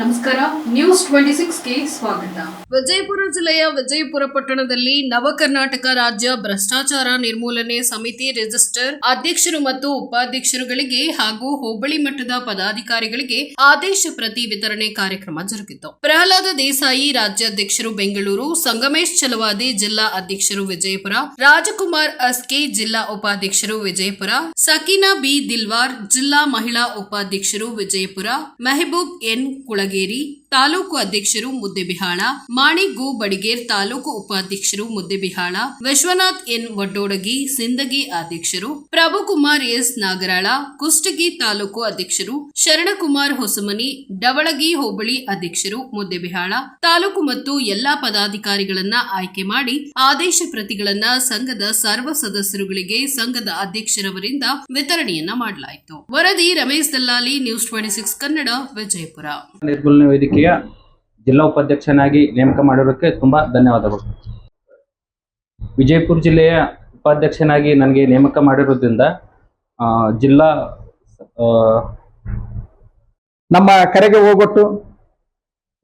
ನಮಸ್ಕಾರ news twenty ಸಿಕ್ಸ್ಗೆ ಸ್ವಾಗತ. ವಿಜಯಪುರ ಜಿಲ್ಲೆಯ ವಿಜಯಪುರ ಪಟ್ಟಣದಲ್ಲಿ ನವ ಕರ್ನಾಟಕ ರಾಜ್ಯ ಭ್ರಷ್ಟಾಚಾರ ನಿರ್ಮೂಲನೆ ಸಮಿತಿ ರಿಜಿಸ್ಟರ್ ಅಧ್ಯಕ್ಷರು ಮತ್ತು ಉಪಾಧ್ಯಕ್ಷರುಗಳಿಗೆ ಹಾಗೂ ಹೋಬಳಿ ಮಟ್ಟದ ಪದಾಧಿಕಾರಿಗಳಿಗೆ ಆದೇಶ ಪ್ರತಿ ವಿತರಣೆ ಕಾರ್ಯಕ್ರಮ ಜರುಗಿತು. ಪ್ರಹ್ಲಾದ ದೇಸಾಯಿ ರಾಜ್ಯಾಧ್ಯಕ್ಷರು ಬೆಂಗಳೂರು, ಸಂಗಮೇಶ್ ಚಲವಾದಿ ಜಿಲ್ಲಾ ಅಧ್ಯಕ್ಷರು ವಿಜಯಪುರ, ರಾಜಕುಮಾರ್ ಅಸ್ಕೆ ಜಿಲ್ಲಾ ಉಪಾಧ್ಯಕ್ಷರು ವಿಜಯಪುರ, ಸಕೀನಾ ಬಿ ದಿಲ್ವಾರ್ ಜಿಲ್ಲಾ ಮಹಿಳಾ ಉಪಾಧ್ಯಕ್ಷರು ವಿಜಯಪುರ, ಮೆಹಬೂಬ್ ಎನ್ Bagheri ತಾಲೂಕು ಅಧ್ಯಕ್ಷರು ಮುದ್ದೆಬಿಹಾಳ ಮಾಣಿ ಗು ಬಡಿಗೇರ್ ತಾಲೂಕು ಉಪಾಧ್ಯಕ್ಷರು ಮುದ್ದೆಬಿಹಾಳ ವಿಶ್ವನಾಥ್ ಎನ್ ವಡ್ಡೋಡಗಿ ಸಿಂದಗಿ ಅಧ್ಯಕ್ಷರು, ಪ್ರಭುಕುಮಾರ್ ಎಸ್ ನಾಗರಾಳ, ಕುಷ್ಟಗಿ ತಾಲೂಕು ಅಧ್ಯಕ್ಷರು, ಶರಣಕುಮಾರ್ ಹೊಸಮನಿ, ಡವಳಗಿ ಹೋಬಳಿ ಅಧ್ಯಕ್ಷರು ಮುದ್ದೆಬಿಹಾಳ ತಾಲೂಕು ಮತ್ತು ಎಲ್ಲಾ ಪದಾಧಿಕಾರಿಗಳನ್ನ ಆಯ್ಕೆ ಮಾಡಿ ಆದೇಶ ಪ್ರತಿಗಳನ್ನ ಸಂಘದ ಸರ್ವ ಸದಸ್ಯರುಗಳಿಗೆ ಸಂಘದ ಅಧ್ಯಕ್ಷರವರಿಂದ ವಿತರಣೆಯನ್ನ ಮಾಡಲಾಯಿತು. ವರದಿ Ramesh Dallali, news twenty six Kannada, Vijayapura. ನಿರ್ಮೂಲನೆ ವೇದಿಕೆಯ ಜಿಲ್ಲಾ ಉಪಾಧ್ಯಕ್ಷನಾಗಿ ನೇಮಕ ಮಾಡಿರೋಕ್ಕೆ ತುಂಬಾ ಧನ್ಯವಾದಗಳು. ವಿಜಯಪುರ ಜಿಲ್ಲೆಯ ಉಪಾಧ್ಯಕ್ಷನಾಗಿ ನನಗೆ ನೇಮಕ ಮಾಡಿರೋದ್ರಿಂದ ಜಿಲ್ಲಾ ನಮ್ಮ ಕರೆಗೆ ಹೋಗೊಟ್ಟು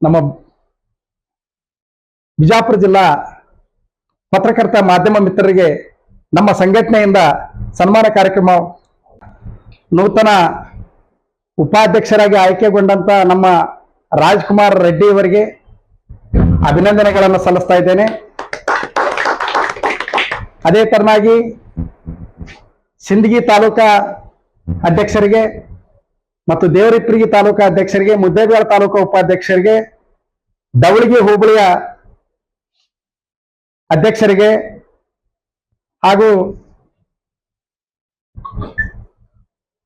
ನಮ್ಮ ಬಿಜಾಪುರ ಜಿಲ್ಲಾ ಪತ್ರಕರ್ತ ಮಾಧ್ಯಮ ಮಿತ್ರರಿಗೆ ನಮ್ಮ ಸಂಘಟನೆಯಿಂದ ಸನ್ಮಾನ ಕಾರ್ಯಕ್ರಮ, ನೂತನ ಉಪಾಧ್ಯಕ್ಷರಾಗಿ ಆಯ್ಕೆಗೊಂಡಂತ ನಮ್ಮ ರಾಜ್ಕುಮಾರ್ ರೆಡ್ಡಿ ಅವರಿಗೆ ಅಭಿನಂದನೆಗಳನ್ನು ಸಲ್ಲಿಸ್ತಾ ಇದ್ದೇನೆ. ಅದೇ ತರನಾಗಿ ಸಿಂದಗಿ ತಾಲೂಕಾ ಅಧ್ಯಕ್ಷರಿಗೆ ಮತ್ತು ದೇವರಿಪ್ರಿಗಿ ತಾಲೂಕಾ ಅಧ್ಯಕ್ಷರಿಗೆ ಮುದ್ದೇಬೇಳ ತಾಲೂಕಾ ಉಪಾಧ್ಯಕ್ಷರಿಗೆ ದವಳಿಗೆ ಹೋಬಳಿಯ ಅಧ್ಯಕ್ಷರಿಗೆ ಹಾಗೂ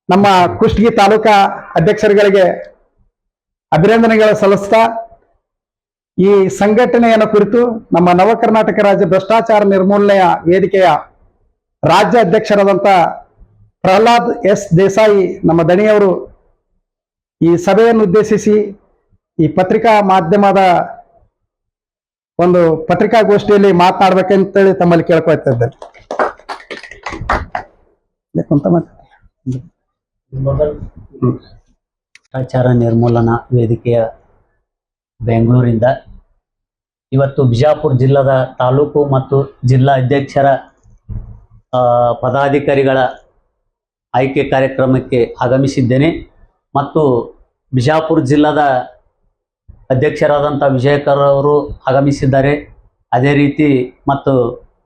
ನಮ್ಮ ಕುಷ್ಟಗಿ ತಾಲೂಕಾ ಅಧ್ಯಕ್ಷರುಗಳಿಗೆ ಅಭಿನಂದನೆಗಳು ಸಲ್ಲಿಸ್ತಾ ಈ ಸಂಘಟನೆಯನ್ನು ಕುರಿತು ನಮ್ಮ ನವ ಕರ್ನಾಟಕ ರಾಜ್ಯ ಭ್ರಷ್ಟಾಚಾರ ನಿರ್ಮೂಲನೆಯ ವೇದಿಕೆಯ ರಾಜ್ಯ ಅಧ್ಯಕ್ಷರಾದಂಥ ಪ್ರಹ್ಲಾದ್ ಎಸ್ ದೇಸಾಯಿ ನಮ್ಮ ದಣಿಯವರು ಈ ಸಭೆಯನ್ನು ಉದ್ದೇಶಿಸಿ ಈ ಪತ್ರಿಕಾ ಮಾಧ್ಯಮದ ಒಂದು ಪತ್ರಿಕಾಗೋಷ್ಠಿಯಲ್ಲಿ ಮಾತನಾಡ್ಬೇಕಂತೇಳಿ ತಮ್ಮಲ್ಲಿ ಕೇಳ್ಕೊಳ್ತಾ ಇದ್ದೇನೆ. ಭ್ರಷ್ಟಾಚಾರ ನಿರ್ಮೂಲನಾ ವೇದಿಕೆಯ ಬೆಂಗಳೂರಿಂದ ಇವತ್ತು ಬಿಜಾಪುರ ಜಿಲ್ಲದ ತಾಲೂಕು ಮತ್ತು ಜಿಲ್ಲಾ ಅಧ್ಯಕ್ಷರ ಪದಾಧಿಕಾರಿಗಳ ಆಯ್ಕೆ ಕಾರ್ಯಕ್ರಮಕ್ಕೆ ಆಗಮಿಸಿದ್ದೇನೆ. ಮತ್ತು ಬಿಜಾಪುರ ಜಿಲ್ಲದ ಅಧ್ಯಕ್ಷರಾದಂಥ ವಿಜಯಕರ್ ಅವರು ಆಗಮಿಸಿದ್ದಾರೆ. ಅದೇ ರೀತಿ ಮತ್ತು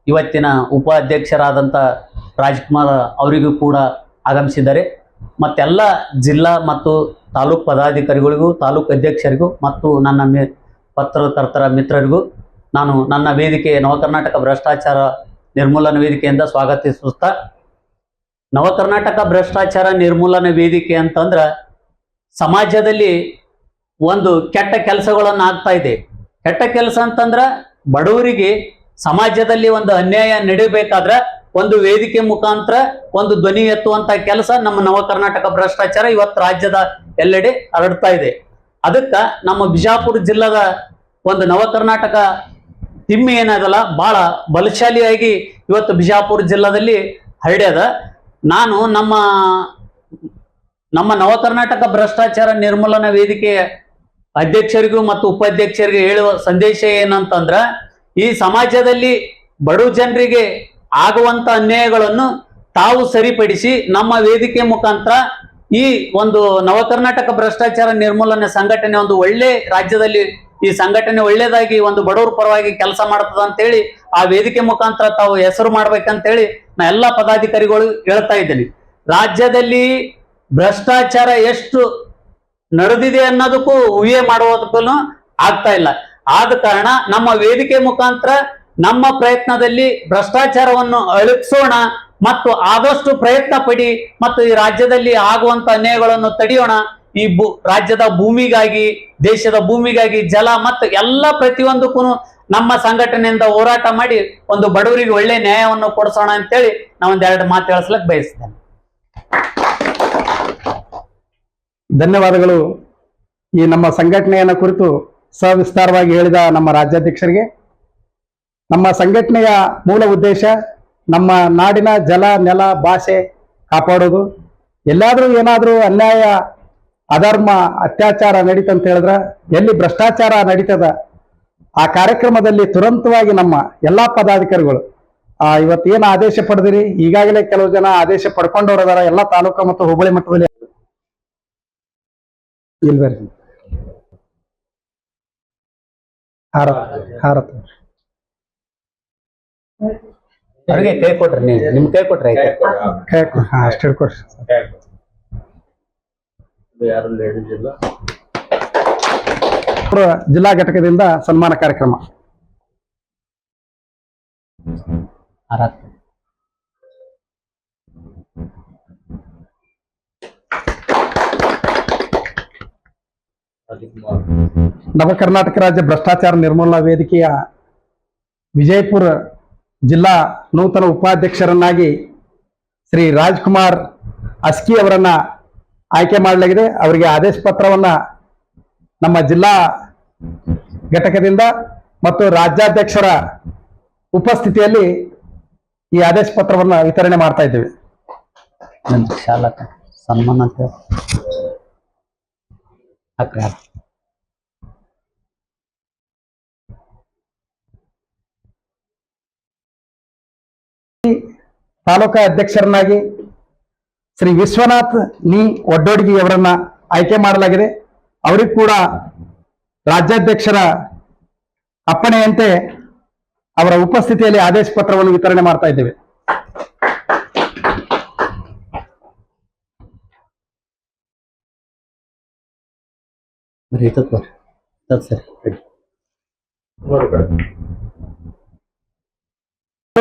ಇವತ್ತಿನ ಉಪಾಧ್ಯಕ್ಷರಾದಂಥ ರಾಜ್ಕುಮಾರ್ ಅವರಿಗೂ ಕೂಡ ಆಗಮಿಸಿದ್ದಾರೆ. ಮತ್ತೆಲ್ಲ ಜಿಲ್ಲಾ ಮತ್ತು ತಾಲೂಕು ಪದಾಧಿಕಾರಿಗಳಿಗೂ, ತಾಲೂಕು ಅಧ್ಯಕ್ಷರಿಗೂ ಮತ್ತು ನನ್ನ ಮಿ ಪತ್ರಕರ್ತರ ಮಿತ್ರರಿಗೂ ನಾನು ನನ್ನ ವೇದಿಕೆ ನವಕರ್ನಾಟಕ ಭ್ರಷ್ಟಾಚಾರ ನಿರ್ಮೂಲನಾ ವೇದಿಕೆಯಿಂದ ಸ್ವಾಗತಿಸುತ್ತಾ, ನವಕರ್ನಾಟಕ ಭ್ರಷ್ಟಾಚಾರ ನಿರ್ಮೂಲನಾ ವೇದಿಕೆ ಅಂತಂದ್ರೆ ಸಮಾಜದಲ್ಲಿ ಒಂದು ಕೆಟ್ಟ ಕೆಲಸಗಳನ್ನು ಆಗ್ತಾ ಇದೆ. ಕೆಟ್ಟ ಕೆಲಸ ಅಂತಂದ್ರೆ ಬಡವರಿಗೆ ಸಮಾಜದಲ್ಲಿ ಒಂದು ಅನ್ಯಾಯ ನಡೀಬೇಕಾದ್ರೆ ಒಂದು ವೇದಿಕೆ ಮುಖಾಂತರ ಒಂದು ಧ್ವನಿ ಎತ್ತುವಂತ ಕೆಲಸ ನಮ್ಮ ನವ ಕರ್ನಾಟಕ ಭ್ರಷ್ಟಾಚಾರ ಇವತ್ತು ರಾಜ್ಯದ ಎಲ್ಲೆಡೆ ಹರಡ್ತಾ ಇದೆ. ಅದಕ್ಕ ನಮ್ಮ ಬಿಜಾಪುರ ಜಿಲ್ಲಾದ ಒಂದು ನವ ಕರ್ನಾಟಕ ತಿಮ್ಮಿ ಏನದಲ್ಲ ಬಹಳ ಬಲಶಾಲಿಯಾಗಿ ಇವತ್ತು ಬಿಜಾಪುರ ಜಿಲ್ಲಾದಲ್ಲಿ ಹರಡ್ಯದ. ನಾನು ನಮ್ಮ ನಮ್ಮ ನವ ಕರ್ನಾಟಕ ಭ್ರಷ್ಟಾಚಾರ ನಿರ್ಮೂಲನಾ ವೇದಿಕೆಯ ಅಧ್ಯಕ್ಷರಿಗೂ ಮತ್ತು ಉಪಾಧ್ಯಕ್ಷರಿಗೆ ಹೇಳುವ ಸಂದೇಶ ಏನಂತಂದ್ರ, ಈ ಸಮಾಜದಲ್ಲಿ ಬಡ ಜನರಿಗೆ ಆಗುವಂತ ಅನ್ಯಾಯಗಳನ್ನು ತಾವು ಸರಿಪಡಿಸಿ ನಮ್ಮ ವೇದಿಕೆ ಮುಖಾಂತರ ಈ ಒಂದು ನವ ಕರ್ನಾಟಕ ಭ್ರಷ್ಟಾಚಾರ ನಿರ್ಮೂಲನೆ ಸಂಘಟನೆ ಒಂದು ಒಳ್ಳೆ ರಾಜ್ಯದಲ್ಲಿ ಈ ಸಂಘಟನೆ ಒಳ್ಳೇದಾಗಿ ಒಂದು ಬಡವರ ಪರವಾಗಿ ಕೆಲಸ ಮಾಡ್ತದ ಅಂತೇಳಿ ಆ ವೇದಿಕೆ ಮುಖಾಂತರ ತಾವು ಹೆಸರು ಮಾಡ್ಬೇಕಂತೇಳಿ ನಾ ಎಲ್ಲ ಪದಾಧಿಕಾರಿಗಳು ಹೇಳ್ತಾ ಇದ್ದೀನಿ. ರಾಜ್ಯದಲ್ಲಿ ಭ್ರಷ್ಟಾಚಾರ ಎಷ್ಟು ನಡೆದಿದೆ ಅನ್ನೋದಕ್ಕೂ ಊಹೆ ಮಾಡುವುದಕ್ಕೂ ಆಗ್ತಾ ಇಲ್ಲ. ಆದ ಕಾರಣ ನಮ್ಮ ವೇದಿಕೆ ಮುಖಾಂತರ ನಮ್ಮ ಪ್ರಯತ್ನದಲ್ಲಿ ಭ್ರಷ್ಟಾಚಾರವನ್ನು ಅಳಿಸೋಣ ಮತ್ತು ಆದಷ್ಟು ಪ್ರಯತ್ನ ಪಡಿ ಮತ್ತು ಈ ರಾಜ್ಯದಲ್ಲಿ ಆಗುವಂತ ಅನ್ಯಾಯಗಳನ್ನು ತಡೆಯೋಣ. ಈ ಭೂ, ರಾಜ್ಯದ ಭೂಮಿಗಾಗಿ, ದೇಶದ ಭೂಮಿಗಾಗಿ ಜಲ ಮತ್ತು ಎಲ್ಲ ಪ್ರತಿಯೊಂದಕ್ಕೂ ನಮ್ಮ ಸಂಘಟನೆಯಿಂದ ಹೋರಾಟ ಮಾಡಿ ಒಂದು ಬಡವರಿಗೆ ಒಳ್ಳೆ ನ್ಯಾಯವನ್ನು ಕೊಡಿಸೋಣ ಅಂತೇಳಿ ನಾವೊಂದು ಒಂದೆರಡು ಮಾತು ಹೇಳಿಸ್ಲಕ್ ಬಯಸ್ತೇನೆ. ಧನ್ಯವಾದಗಳು. ಈ ನಮ್ಮ ಸಂಘಟನೆಯನ್ನು ಕುರಿತು ಸವಿಸ್ತಾರವಾಗಿ ಹೇಳಿದ ನಮ್ಮ ರಾಜ್ಯಾಧ್ಯಕ್ಷರಿಗೆ ನಮ್ಮ ಸಂಘಟನೆಯ ಮೂಲ ಉದ್ದೇಶ ನಮ್ಮ ನಾಡಿನ ಜಲ, ನೆಲ, ಭಾಷೆ ಕಾಪಾಡೋದು. ಎಲ್ಲಾದರೂ ಏನಾದರೂ ಅನ್ಯಾಯ, ಅಧರ್ಮ, ಅತ್ಯಾಚಾರ ನಡೀತಂತ ಹೇಳಿದ್ರ ಎಲ್ಲಿ ಭ್ರಷ್ಟಾಚಾರ ನಡೀತದ? ಆ ಕಾರ್ಯಕ್ರಮದಲ್ಲಿ ತುರಂತವಾಗಿ ನಮ್ಮ ಎಲ್ಲಾ ಪದಾಧಿಕಾರಿಗಳು, ಆ ಇವತ್ತೇನು ಆದೇಶ ಪಡೆದಿರಿ? ಈಗಾಗಲೇ ಕೆಲವು ಜನ ಆದೇಶ ಪಡ್ಕೊಂಡವ್ರು ಅದಾರ, ಎಲ್ಲಾ ತಾಲೂಕು ಮತ್ತು ಹೋಬಳಿ ಮಟ್ಟದಲ್ಲಿ. ಇಲ್ಲಿ ಹಾರ ಅವ್ರಿಗೆ ಕೈ ಕೊಟ್ರಿ ನೀವು ನಿಮ್ ಕೈ ಕೊಟ್ರಿ ಆಯ್ತು? ಕೈ ಕೊಡ್ರಿ ಹಾ ಅಷ್ಟು ಹಿಡ್ಕೊಡ್ರಿ ಯಾರು ಲೇಡೀಸ್ ಇಲ್ಲ? ಜಿಲ್ಲಾ ಘಟಕದಿಂದ ಸನ್ಮಾನ ಕಾರ್ಯಕ್ರಮ. ಆರಾತ್ ನವ ಕರ್ನಾಟಕ ರಾಜ್ಯ ಭ್ರಷ್ಟಾಚಾರ ನಿರ್ಮೂಲನಾ ವೇದಿಕೆಯ ವಿಜಯಪುರ ಜಿಲ್ಲಾ ನೂತನ ಉಪಾಧ್ಯಕ್ಷರನ್ನಾಗಿ ಶ್ರೀ ರಾಜ್ಕುಮಾರ್ ಅಸ್ಕಿ ಅವರನ್ನ ಆಯ್ಕೆ ಮಾಡಲಾಗಿದೆ. ಅವರಿಗೆ ಆದೇಶ ಪತ್ರವನ್ನ ನಮ್ಮ ಜಿಲ್ಲಾ ಘಟಕದಿಂದ ಮತ್ತು ರಾಜ್ಯಾಧ್ಯಕ್ಷರ ಉಪಸ್ಥಿತಿಯಲ್ಲಿ ಈ ಆದೇಶ ಪತ್ರವನ್ನ ವಿತರಣೆ ಮಾಡ್ತಾ ಇದ್ದೇವೆ. ಶಾಲಕ ಸನ್ಮಾನ ತಾಲೂಕಾ ಅಧ್ಯಕ್ಷರನ್ನಾಗಿ ಶ್ರೀ ವಿಶ್ವನಾಥ್ ನೀ ಒಡ್ಡೋಡಿಗೆ ಅವರನ್ನ ಆಯ್ಕೆ ಮಾಡಲಾಗಿದೆ. ಅವರಿಗೂ ಕೂಡ ರಾಜ್ಯಾಧ್ಯಕ್ಷರ ಅಪ್ಪಣೆಯಂತೆ ಅವರ ಉಪಸ್ಥಿತಿಯಲ್ಲಿ ಆದೇಶ ಪತ್ರವನ್ನು ವಿತರಣೆ ಮಾಡ್ತಾ ಇದ್ದೇವೆ. ಸರಿ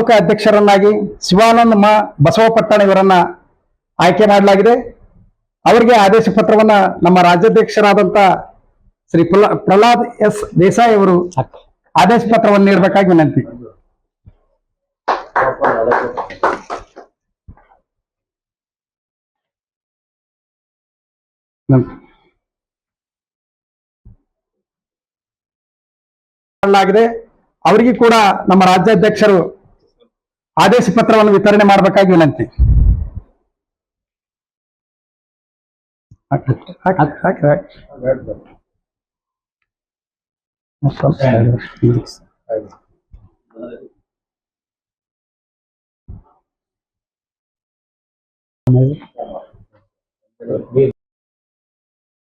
ತಾಲೂಕಾ ಅಧ್ಯಕ್ಷರನ್ನಾಗಿ ಶಿವಾನಂದ ಮಾ ಬಸವಪಟ್ಟಣ ಇವರನ್ನ ಆಯ್ಕೆ ಮಾಡಲಾಗಿದೆ. ಅವರಿಗೆ ಆದೇಶ ಪತ್ರವನ್ನ ನಮ್ಮ ರಾಜ್ಯಾಧ್ಯಕ್ಷರಾದಂತ ಶ್ರೀ ಪ್ರಹ್ಲಾ- ಪ್ರಹ್ಲಾದ್ ಎಸ್ ದೇಸಾಯಿ ಅವರು ಆದೇಶ ಪತ್ರವನ್ನು ನೀಡಬೇಕಾಗಿ ವಿನಂತಿ. ಅವರಿಗೆ ಕೂಡ ನಮ್ಮ ರಾಜ್ಯಾಧ್ಯಕ್ಷರು ಆದೇಶ ಪತ್ರವನ್ನು ವಿತರಣೆ ಮಾಡಬೇಕಾಗಿ ವಿನಂತಿ.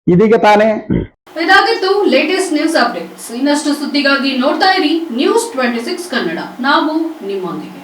ಇದೀಗ ತಾನೇ ಇದಾಗಿತ್ತು ಲೇಟೆಸ್ಟ್ ನ್ಯೂಸ್ ಅಪ್ಡೇಟ್ಸ್ ಇನ್ನಷ್ಟು ಸುದ್ದಿಗಾಗಿ ನೋಡ್ತಾ ಇರಿ ನ್ಯೂಸ್ ಟ್ವೆಂಟಿ ಸಿಕ್ಸ್ ಕನ್ನಡ. ನಾವು ನಿಮ್ಮೊಂದಿಗೆ.